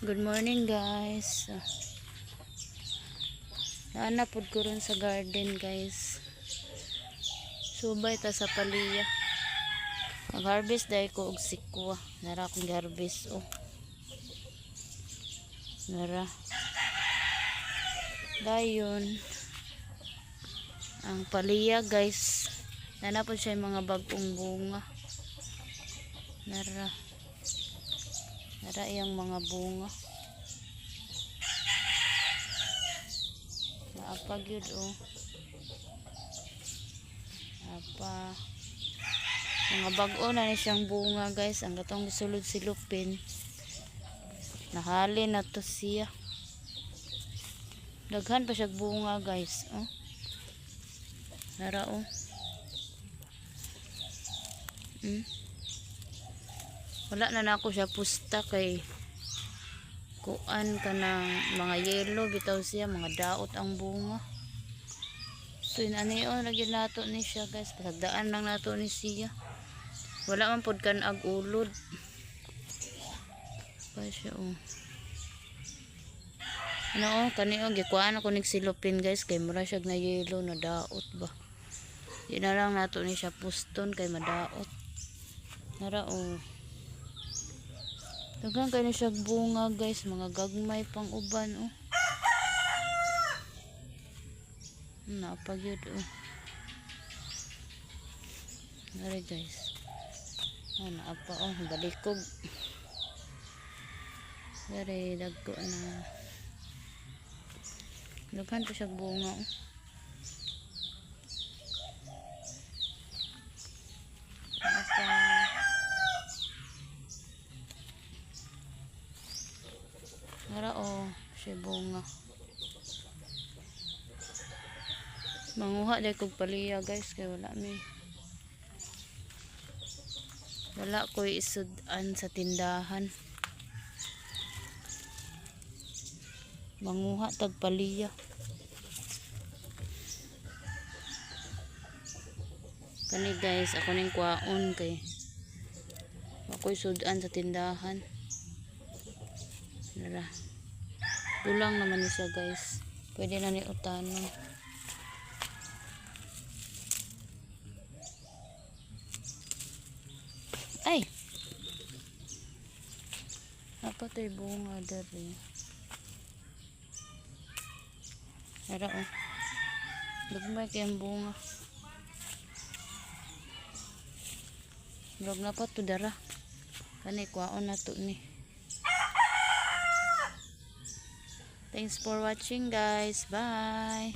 Good morning guys. Naanapod ko rin sa garden guys. Subay ta sa paliya. Mag-harvest dahil ko og sikwa. Nara akong harvest oh. Nara. Dayon. Ang paliya guys. Nanapod siya yung mga bagong bunga. Nara. Nara yung mga bunga. Naapag yun oh. Apa. Mga bago na ni siyang bunga guys. Ang gatong gisulod si Lupin. Nahali na to siya. Daghan pa siya bunga guys. Oh. Nara oh. Hmm. Wala na na ako siya pusta kay kuan ka ng mga yellow bitaw siya mga daot ang bunga. So yun ano yun lagyan nato ni siya guys. Pasagdaan lang nato ni siya. Wala man pod kan ag ulod. Pa siya oh. Ano oh kani oh gikuan ako nig silupin guys kay mura siya na yellow na daot ba. Yun na lang nato ni siya puston kay madaot. Nara oh Daghang kayo siya bunga guys, mga gagmay pang uban oh. Napag yun oh. Nari guys. Oh, naapa oh, balikog. Dari dagko na. Daghan pa siya bunga oh. Oh, siya bunga. Manguha dahil kog paliya guys, kay wala mi. Wala ko isudan sa tindahan. Manguha tag paliya. Kani guys, ako ning kwaon kay ako'y sudan sa tindahan. Nara. Bulang naman ni siya guys. Pwede na ni utanon. Ay! Apa tayo bunga dari? Nara oh. Lugmay kayang bunga. Lug na pa to dara. Kani kwaon na to ni. Thanks for watching guys. Bye.